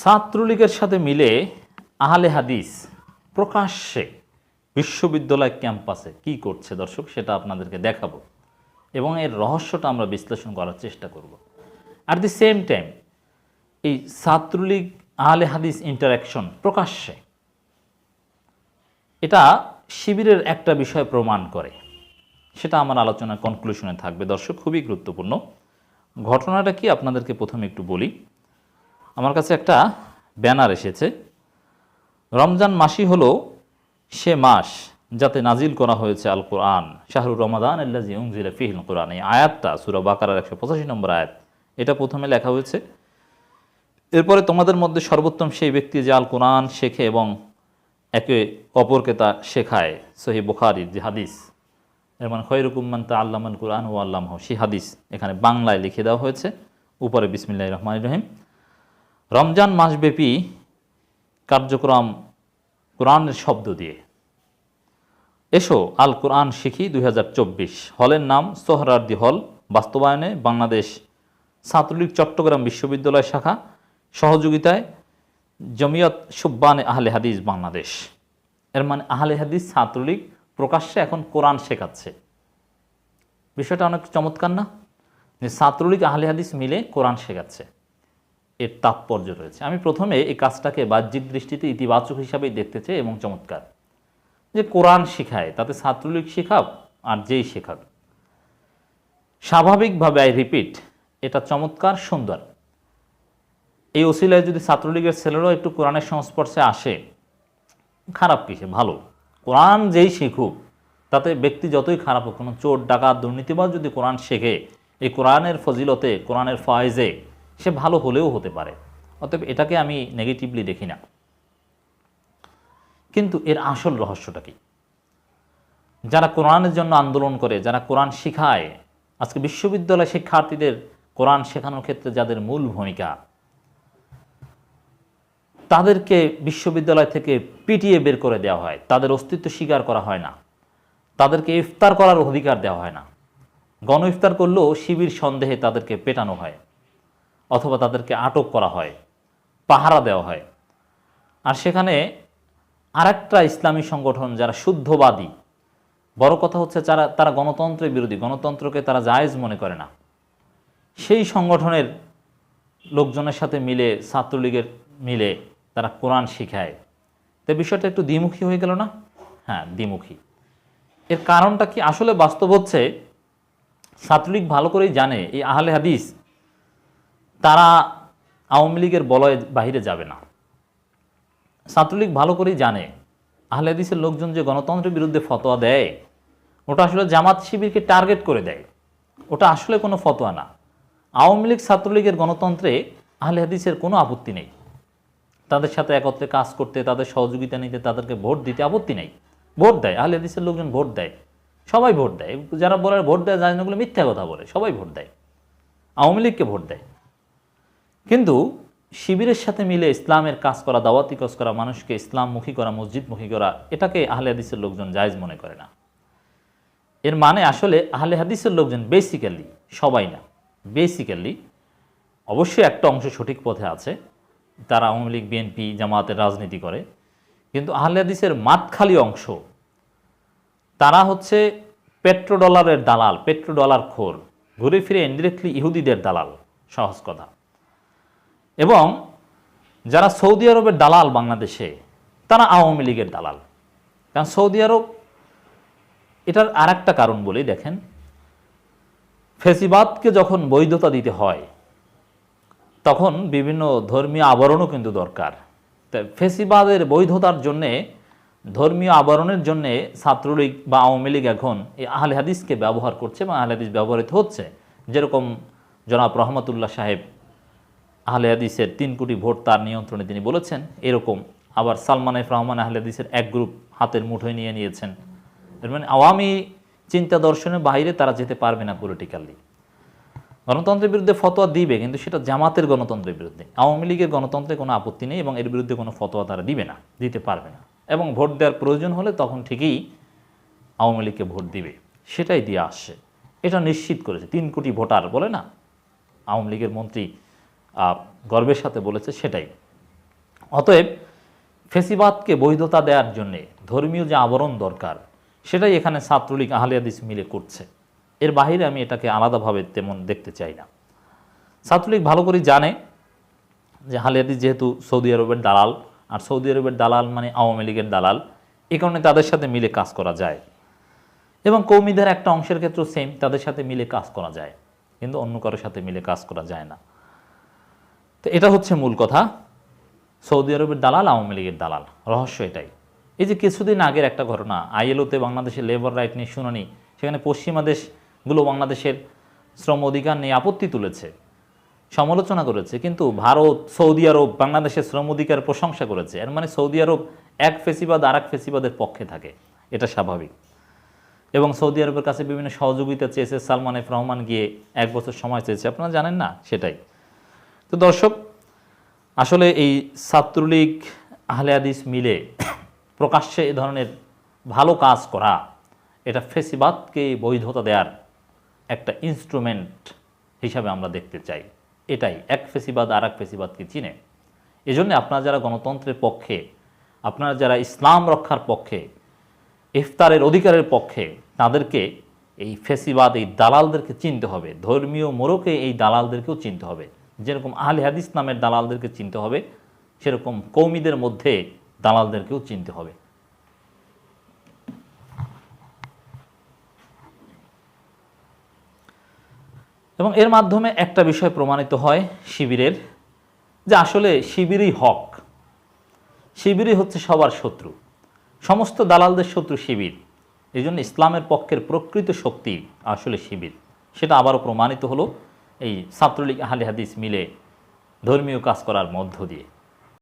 ছাত্রলীগের সাথে মিলে আহলে হাদিস প্রকাশ্যে বিশ্ববিদ্যালয় ক্যাম্পাসে কি করছে দর্শক, সেটা আপনাদেরকে দেখাবো এবং এর রহস্যটা আমরা বিশ্লেষণ করার চেষ্টা করব। অ্যাট দি সেম টাইম এই ছাত্রলীগ আহলে হাদিস ইন্টারাকশন প্রকাশ্যে, এটা শিবিরের একটা বিষয় প্রমাণ করে। সেটা আমার আলোচনার কনক্লুশনে থাকবে দর্শক, খুবই গুরুত্বপূর্ণ। ঘটনাটা কি আপনাদেরকে প্রথমে একটু বলি। আমার কাছে একটা ব্যানার এসেছে। রমজান মাসই হলো সে মাস যাতে নাজিল করা হয়েছে আল কোরআন শাহরুর রমাদান আল্লাজি কোরআন এই আয়াতটা, সুরা বাকারার একশো পঁচাশি নম্বর আয়াত, এটা প্রথমে লেখা হয়েছে। এরপরে তোমাদের মধ্যে সর্বোত্তম সেই ব্যক্তি যে আল কোরআন শেখে এবং একে অপরকে তা শেখায় সহি বুখারির যে হাদিস। এর মানে খৈরকুম্মান তা আল্লামান কোরআন ও আল্লাহ সেই হাদিস এখানে বাংলায় লিখে দেওয়া হয়েছে। উপরে বিসমিল্লাহ রহমান রহিম। রমজান মাসব্যাপী কার্যক্রম কোরআনের শব্দ দিয়ে। এসো, আল কোরআন শিখি দুই হাজার চব্বিশ। হলের নাম সোহরার্দি হল। বাস্তবায়নে বাংলাদেশ ছাত্রলীগ চট্টগ্রাম বিশ্ববিদ্যালয় শাখা। সহযোগিতায় জমিয়ত সুব্বানে আহলে হাদিস বাংলাদেশ। এর মানে আহলে হাদিস ছাত্রলীগ প্রকাশ্যে এখন কোরআন শেখাচ্ছে। বিষয়টা অনেক চমৎকার না? যে ছাত্রলীগ আহলে হাদিস মিলে কোরআন শেখাচ্ছে। এর তাৎপর্য রয়েছে। আমি প্রথমে এই কাজটাকে বাহ্যিক দৃষ্টিতে ইতিবাচক হিসাবেই দেখতে চাই এবং চমৎকার। যে কোরআন শেখায়, তাতে ছাত্রলীগ শেখাক আর যেই শেখাক। স্বাভাবিকভাবে, আই রিপিট, এটা চমৎকার, সুন্দর। এই ওসিলায় যদি ছাত্রলীগের ছেলেরাও একটু কোরআনের সংস্পর্শে আসে, খারাপ কিসে? ভালো। কোরআন যেই শিখুক, তাতে ব্যক্তি যতই খারাপ হোক, কোনো চোর, ডাকাত, দুর্নীতিবাজ যদি কোরআন শেখে, এই কোরআনের ফজিলতে, কোরআনের ফয়েজে সে ভালো হলেও হতে পারে। অতএব এটাকে আমি নেগেটিভলি দেখি না। কিন্তু এর আসল রহস্যটা কি? যারা কোরআনের জন্য আন্দোলন করে, যারা কোরআন শিখায়, আজকে বিশ্ববিদ্যালয় শিক্ষার্থীদের কোরআন শেখানোর ক্ষেত্রে যাদের মূল ভূমিকা, তাদেরকে বিশ্ববিদ্যালয় থেকে পিটিয়ে বের করে দেওয়া হয়। তাদের অস্তিত্ব স্বীকার করা হয় না। তাদেরকে ইফতার করার অধিকার দেওয়া হয় না। গণ ইফতার করলেও শিবির সন্দেহে তাদেরকে পেটানো হয়। অথবা তাদেরকে আটক করা হয়, পাহারা দেওয়া হয়। আর সেখানে আরেকটা ইসলামী সংগঠন যারা শুদ্ধবাদী, বড় কথা হচ্ছে যারা, তারা গণতন্ত্রের বিরোধী, গণতন্ত্রকে তারা জায়েজ মনে করে না। সেই সংগঠনের লোকজনের সাথে মিলে, ছাত্রলীগের মিলে তারা কোরআন শিখায়। তো বিষয়টা একটু দ্বিমুখী হয়ে গেল না? হ্যাঁ দ্বিমুখী। এর কারণটা কি? আসলে বাস্তব হচ্ছে, ছাত্রলীগ ভালো করেই জানে, এই আহলে হাদিস তারা আওয়ামী লীগের বলয় বাহিরে যাবে না। ছাত্রলীগ ভালো করেই জানে আহলে হাদিসের লোকজন যে গণতন্ত্রের বিরুদ্ধে ফতোয়া দেয়, ওটা আসলে জামাত শিবিরকে টার্গেট করে দেয়। ওটা আসলে কোনো ফতোয়া না। আওয়ামী লীগ ছাত্রলীগের গণতন্ত্রে আহলে হাদিসের কোনো আপত্তি নেই। তাদের সাথে একত্রে কাজ করতে, তাদের সহযোগিতা নিতে, তাদেরকে ভোট দিতে আপত্তি নেই। ভোট দেয় আহলে হাদিসের লোকজন ভোট দেয়। সবাই ভোট দেয়। যারা বলে ভোট দেয় যায় নাগুলো মিথ্যা কথা বলে, সবাই ভোট দেয়। আওয়ামী লীগকে ভোট দেয়। কিন্তু শিবিরের সাথে মিলে ইসলামের কাজ করা, দাওয়াতি কাজ করা, মানুষকে ইসলামমুখী করা, মসজিদমুখী করা, এটাকে আহলে হাদিসের লোকজন জায়েজ মনে করে না। এর মানে আসলে আহলে হাদিসের লোকজন বেসিক্যালি সবাই না। বেসিক্যালি অবশ্যই একটা অংশ সঠিক পথে আছে। তারা আওয়ামী লীগ বিএনপি জামাতের রাজনীতি করে। কিন্তু আহলে হাদিসের মাতখালি অংশ, তারা হচ্ছে পেট্রোডলারের দালাল, পেট্রোডলার খোর, ঘুরে ফিরে ইনডিরেক্টলি ইহুদিদের দালাল, সহজ কথা। এবং যারা সৌদি আরবের দালাল বাংলাদেশে, তারা আওয়ামী লীগের দালাল। কারণ সৌদি আরব, এটার আর একটা কারণ বলি দেখেন, ফেসিবাদকে যখন বৈধতা দিতে হয়, তখন বিভিন্ন ধর্মীয় আবরণও কিন্তু দরকার। তাই ফেসিবাদের বৈধতার জন্যে, ধর্মীয় আবরণের জন্যে ছাত্রলীগ বা আওয়ামী লীগ এখন এই আহলে হাদিসকে ব্যবহার করছে বা আহলে হাদিস ব্যবহৃত হচ্ছে। যেরকম জনাব রহমতুল্লাহ সাহেব আহলে হাদিসের তিন কোটি ভোট তার নিয়ন্ত্রণে তিনি বলেছেন, এরকম আবার সালমান এফ রহমান আহলে হাদিসের এক গ্রুপ হাতের মুঠোয় নিয়ে নিয়েছেন। এর মানে আওয়ামী চিন্তা দর্শনের বাইরে তারা যেতে পারবে না পলিটিক্যালি গণতন্ত্রের বিরুদ্ধে ফতোয়া দিবে, কিন্তু সেটা জামাতের গণতন্ত্রের বিরুদ্ধে। আওয়ামী লীগের গণতন্ত্রে কোনো আপত্তি নেই এবং এর বিরুদ্ধে কোনো ফতোয়া তারা দিবে না, দিতে পারবে না। এবং ভোট দেওয়ার প্রয়োজন হলে তখন ঠিকই আওয়ামী লীগকে ভোট দিবে। সেটাই দিয়ে আসছে। এটা নিশ্চিত করেছে। তিন কোটি ভোটার বলে না? আওয়ামী লীগের মন্ত্রী গর্বের সাথে বলেছে সেটাই। অতএব ফেসিবাদকে বৈধতা দেওয়ার জন্যে ধর্মীয় যে আবরণ দরকার, সেটাই এখানে ছাত্রলীগ আহলিয়াদিস মিলে করছে। এর বাহিরে আমি এটাকে আলাদাভাবে তেমন দেখতে চাই না। ছাত্রলীগ ভালো করে জানে যে হালিয়াদিস যেহেতু সৌদি আরবের দালাল, আর সৌদি আরবের দালাল মানে আওয়ামী লীগের দালাল এই কারণে তাদের সাথে মিলে কাজ করা যায়। এবং কৌমিদের একটা অংশের ক্ষেত্রেও সেম তাদের সাথে মিলে কাজ করা যায়। কিন্তু অন্য কারোর সাথে মিলে কাজ করা যায় না। তো এটা হচ্ছে মূল কথা। সৌদি আরবের দালাল, আওয়ামী লীগের দালাল। রহস্য এটাই। এই যে কিছুদিন আগের একটা ঘটনা, আইএলওতে বাংলাদেশের লেবার রাইট নিয়ে শুনানি, সেখানে পশ্চিমা দেশগুলো বাংলাদেশের শ্রম অধিকার নিয়ে আপত্তি তুলেছে, সমালোচনা করেছে, কিন্তু ভারত, সৌদি আরব বাংলাদেশের শ্রম অধিকার প্রশংসা করেছে। এর মানে সৌদি আরব এক ফেসিবাদ আর এক ফেসিবাদের পক্ষে থাকে। এটা স্বাভাবিক। এবং সৌদি আরবের কাছে বিভিন্ন সহযোগিতা চেয়েছে সালমান এফ রহমান গিয়ে এক বছর সময় চেয়েছে। আপনারা জানেন না সেটাই। তো দর্শক, আসলে এই ছাত্রলীগ, আহলে হাদিস মিলে প্রকাশ্যে এ ধরনের ভালো কাজ করা, এটা ফেসিবাদকে বৈধতা দেওয়ার একটা ইনস্ট্রুমেন্ট হিসাবে আমরা দেখতে চাই। এটাই, এক ফেসিবাদ আর এক ফেসিবাদকে চিনে। এজন্য আপনারা যারা গণতন্ত্রের পক্ষে, আপনারা যারা ইসলাম রক্ষার পক্ষে, ইফতারের অধিকারের পক্ষে, তাদেরকে এই ফেসিবাদ, এই দালালদেরকে চিনতে হবে। ধর্মীয় মোড়কে এই দালালদেরকেও চিনতে হবে। যেরকম আহলে হাদিস নামের দালালদেরকে চিনতে হবে, সেরকম কৌমিদের মধ্যে দালালদেরকেও চিনতে হবে। এবং এর মাধ্যমে একটা বিষয় প্রমাণিত হয় শিবিরের, যে আসলে শিবিরই হক, শিবিরই হচ্ছে সবার শত্রু। সমস্ত দালালদের শত্রু শিবির, এই ইসলামের পক্ষের প্রকৃত শক্তি আসলে শিবির। সেটা আবারও প্রমাণিত হলো। এই ছাত্রলীগ আহলে হাদিস মিলে ধর্মীয় কাজ করার মধ্য দিয়ে।